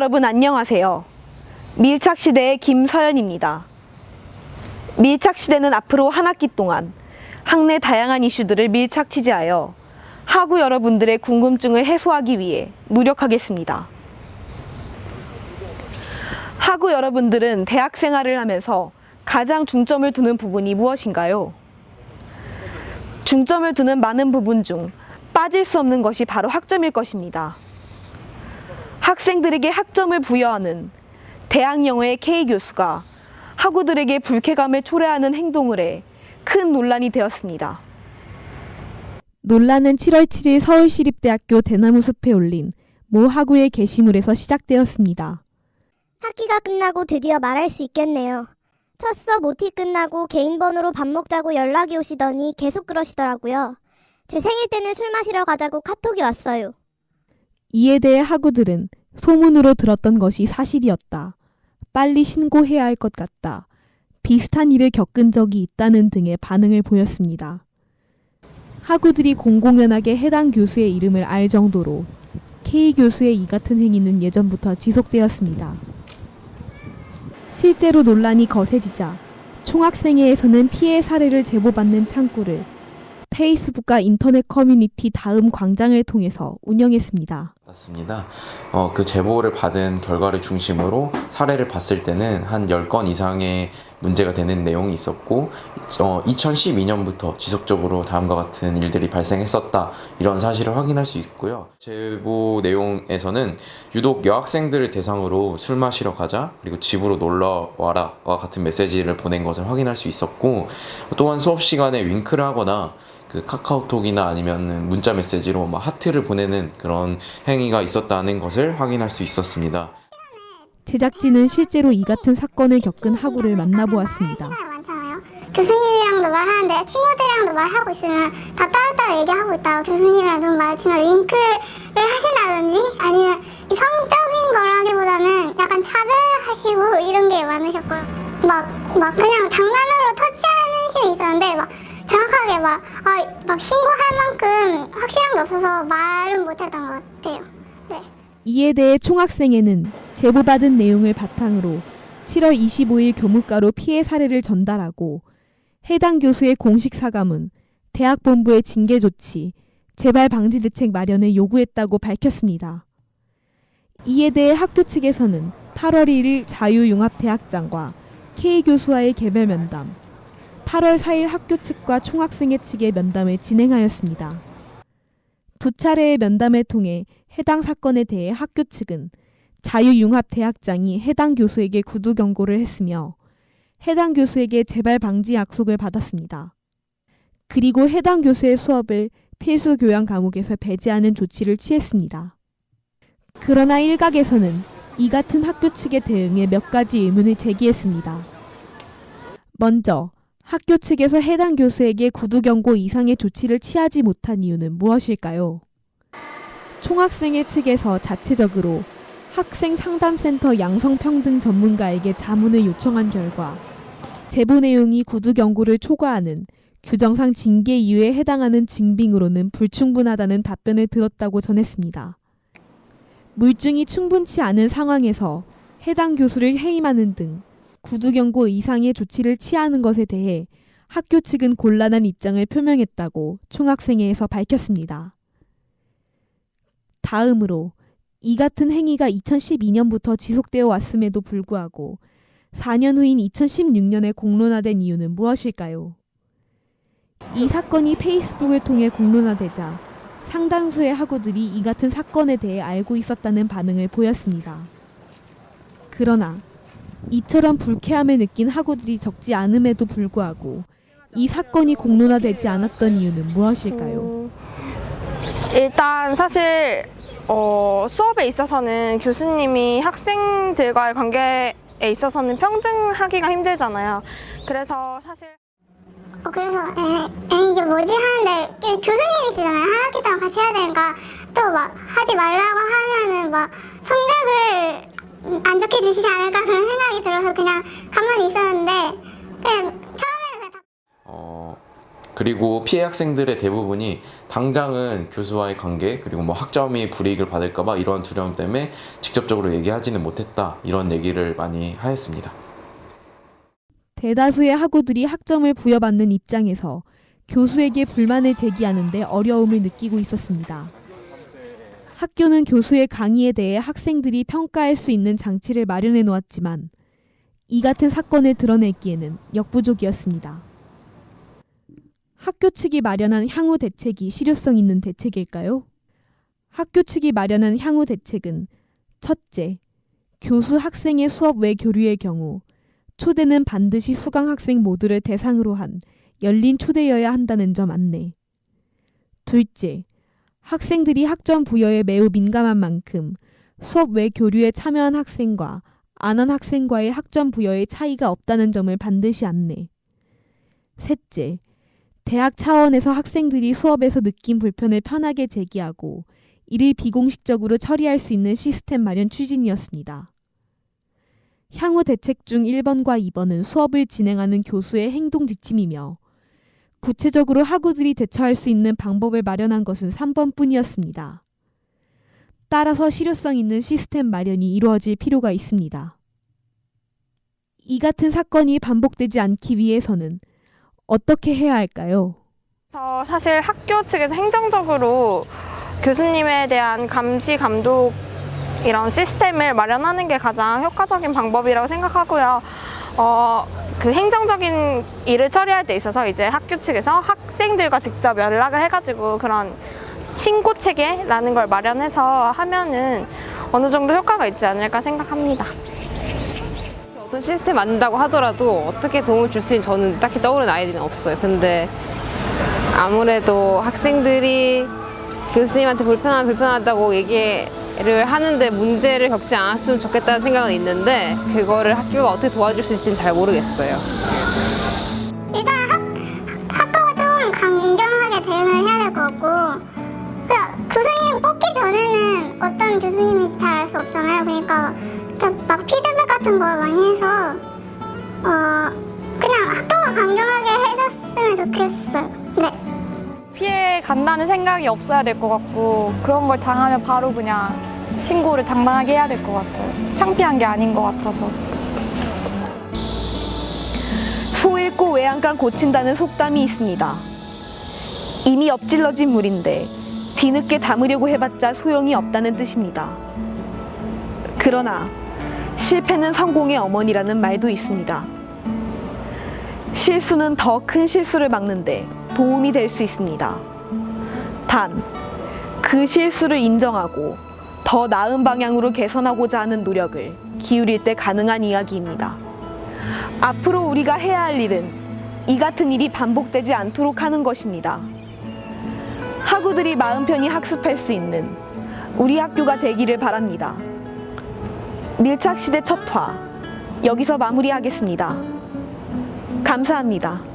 여러분 안녕하세요. 밀착시대의 김서연입니다. 밀착시대는 앞으로 한 학기 동안 학내 다양한 이슈들을 밀착 취재하여 하구 여러분들의 궁금증을 해소하기 위해 노력하겠습니다. 하구 여러분들은 대학 생활을 하면서 가장 중점을 두는 부분이 무엇인가요? 중점을 두는 많은 부분 중 빠질 수 없는 것이 바로 학점일 것입니다. 학생들에게 학점을 부여하는 대학 영어의 K 교수가 학우들에게 불쾌감을 초래하는 행동을 해 큰 논란이 되었습니다. 논란은 7월 7일 서울시립대학교 대나무 숲에 올린 모 학우의 게시물에서 시작되었습니다. 학기가 끝나고 드디어 말할 수 있겠네요. 첫 수업 OT 끝나고 개인 번호로 밥 먹자고 연락이 오시더니 계속 그러시더라고요. 제 생일 때는 술 마시러 가자고 카톡이 왔어요. 이에 대해 학우들은 소문으로 들었던 것이 사실이었다. 빨리 신고해야 할 것 같다. 비슷한 일을 겪은 적이 있다는 등의 반응을 보였습니다. 학우들이 공공연하게 해당 교수의 이름을 알 정도로 K 교수의 이 같은 행위는 예전부터 지속되었습니다. 실제로 논란이 거세지자 총학생회에서는 피해 사례를 제보받는 창구를 페이스북과 인터넷 커뮤니티 다음 광장을 통해서 운영했습니다. 맞습니다. 어, 그 제보를 받은 결과를 중심으로 사례를 봤을 때는 한 10건 이상의 문제가 되는 내용이 있었고, 어, 2012년부터 지속적으로 다음과 같은 일들이 발생했었다. 이런 사실을 확인할 수 있고요. 제보 내용에서는 유독 여학생들을 대상으로 술 마시러 가자, 그리고 집으로 놀러 와라와 같은 메시지를 보낸 것을 확인할 수 있었고, 또한 수업 시간에 윙크를 하거나 그 카카오톡이나 아니면 문자 메시지로 막 하트를 보내는 그런 행 위가 있었다는 것을 확인할 수 있었습니다. 제작진은 실제로 이 같은 사건을 겪은 학우를 만나보았습니다. 많잖아요. 교수님이랑도 말하는데 친구들이랑도 말하고 있으면 다 따로따로 얘기하고 있다가 교수님이랑 눈 마주치면 윙크를 하신다든지 아니면 이 성적인 거라기보다는 약간 차별하시고 이런 게 많으셨고요. 막, 막 그냥 장난으로 터치하는 실이 있었는데 막 정확하게 막, 아, 막 신고할 만큼 확실한 게 없어서 말은 못했던 것 같아요. 네. 이에 대해 총학생회는 제보받은 내용을 바탕으로 7월 25일 교무과로 피해 사례를 전달하고 해당 교수의 공식 사과문, 대학 본부의 징계 조치, 재발 방지 대책 마련을 요구했다고 밝혔습니다. 이에 대해 학교 측에서는 8월 1일 자유융합대학장과 K 교수와의 개별 면담, 8월 4일 학교 측과 총학생회 측의 면담을 진행하였습니다. 두 차례의 면담을 통해 해당 사건에 대해 학교 측은 자유융합대학장이 해당 교수에게 구두 경고를 했으며 해당 교수에게 재발 방지 약속을 받았습니다. 그리고 해당 교수의 수업을 필수 교양 과목에서 배제하는 조치를 취했습니다. 그러나 일각에서는 이 같은 학교 측의 대응에 몇 가지 의문을 제기했습니다. 먼저 학교 측에서 해당 교수에게 구두 경고 이상의 조치를 취하지 못한 이유는 무엇일까요? 총학생회 측에서 자체적으로 학생 상담센터 양성평등 전문가에게 자문을 요청한 결과 제보 내용이 구두 경고를 초과하는 규정상 징계 이유에 해당하는 징빙으로는 불충분하다는 답변을 들었다고 전했습니다. 물증이 충분치 않은 상황에서 해당 교수를 해임하는 등 구두 경고 이상의 조치를 취하는 것에 대해 학교 측은 곤란한 입장을 표명했다고 총학생회에서 밝혔습니다. 다음으로 이 같은 행위가 2012년부터 지속되어 왔음에도 불구하고 4년 후인 2016년에 공론화된 이유는 무엇일까요? 이 사건이 페이스북을 통해 공론화되자 상당수의 학우들이 이 같은 사건에 대해 알고 있었다는 반응을 보였습니다. 그러나 이처럼 불쾌함을 느낀 학우들이 적지 않음에도 불구하고 이 사건이 공론화되지 않았던 이유는 무엇일까요? 음, 일단 사실 어, 수업에 있어서는 교수님이 학생들과의 관계에 있어서는 평등하기가 힘들잖아요. 그래서 사실 어, 그래서 에, 에 이게 뭐지 하는데 그 교수님이시잖아요 한 학기 동안 같이 해야 되니까 또 막 하지 말라고 하면은 막 성적을 음, 안 좋게 주시지 않을까 그런 생각이 들어서 그냥 가만히 있었는데 그냥 처음에는 그냥 다 어, 그리고 피해 학생들의 대부분이 당장은 교수와의 관계 그리고 뭐 학점이 불이익을 받을까봐 이러한 두려움 때문에 직접적으로 얘기하지는 못했다 이런 얘기를 많이 하였습니다. 대다수의 학우들이 학점을 부여받는 입장에서 교수에게 불만을 제기하는데 어려움을 느끼고 있었습니다. 학교는 교수의 강의에 대해 학생들이 평가할 수 있는 장치를 마련해 놓았지만 이 같은 사건을 드러내기에는 역부족이었습니다. 학교 측이 마련한 향후 대책이 실효성 있는 대책일까요? 학교 측이 마련한 향후 대책은 첫째, 교수 학생의 수업 외 교류의 경우 초대는 반드시 수강 학생 모두를 대상으로 한 열린 초대여야 한다는 점 안내. 둘째, 학생들이 학점 부여에 매우 민감한 만큼 수업 외 교류에 참여한 학생과 안 한 학생과의 학점 부여의 차이가 없다는 점을 반드시 안내. 셋째, 대학 차원에서 학생들이 수업에서 느낀 불편을 편하게 제기하고 이를 비공식적으로 처리할 수 있는 시스템 마련 추진이었습니다. 향후 대책 중 1번과 2번은 수업을 진행하는 교수의 행동 지침이며 구체적으로 학우들이 대처할 수 있는 방법을 마련한 것은 3번뿐이었습니다. 따라서 실효성 있는 시스템 마련이 이루어질 필요가 있습니다. 이 같은 사건이 반복되지 않기 위해서는 어떻게 해야 할까요? 저 사실 학교 측에서 행정적으로 교수님에 대한 감시 감독 이런 시스템을 마련하는 게 가장 효과적인 방법이라고 생각하고요. 어, 그 행정적인 일을 처리할 때 있어서 이제 학교 측에서 학생들과 직접 연락을 해가지고 그런 신고 체계라는 걸 마련해서 하면은 어느 정도 효과가 있지 않을까 생각합니다. 어떤 시스템 만든다고 하더라도 어떻게 도움을 줄 수 있는 저는 딱히 떠오르는 아이디어는 없어요. 근데 아무래도 학생들이 교수님한테 불편하면 불편하다고 얘기 를 하는데 문제를 겪지 않았으면 좋겠다는 생각은 있는데 그거를 학교가 어떻게 도와줄 수 있을지는 잘 모르겠어요. 일단 학, 학교가 좀 강경하게 대응을 해야 될 것 같고 그 교수님 뽑기 전에는 어떤 교수님인지 잘 알 수 없잖아요. 그러니까 그막 피드백 같은 걸 많이 해서 어 그냥 학교가 강경하게 해줬으면 좋겠어요. 네. 피해 간다는 생각이 없어야 될 것 같고 그런 걸 당하면 바로 그냥 신고를 당당하게 해야 될 것 같아요. 창피한 게 아닌 것 같아서. 소 잃고 외양간 고친다는 속담이 있습니다. 이미 엎질러진 물인데 뒤늦게 담으려고 해봤자 소용이 없다는 뜻입니다. 그러나 실패는 성공의 어머니라는 말도 있습니다. 실수는 더 큰 실수를 막는데 도움이 될 수 있습니다. 단, 그 실수를 인정하고 더 나은 방향으로 개선하고자 하는 노력을 기울일 때 가능한 이야기입니다. 앞으로 우리가 해야 할 일은 이 같은 일이 반복되지 않도록 하는 것입니다. 학우들이 마음 편히 학습할 수 있는 우리 학교가 되기를 바랍니다. 밀착시대 첫 화, 여기서 마무리하겠습니다. 감사합니다.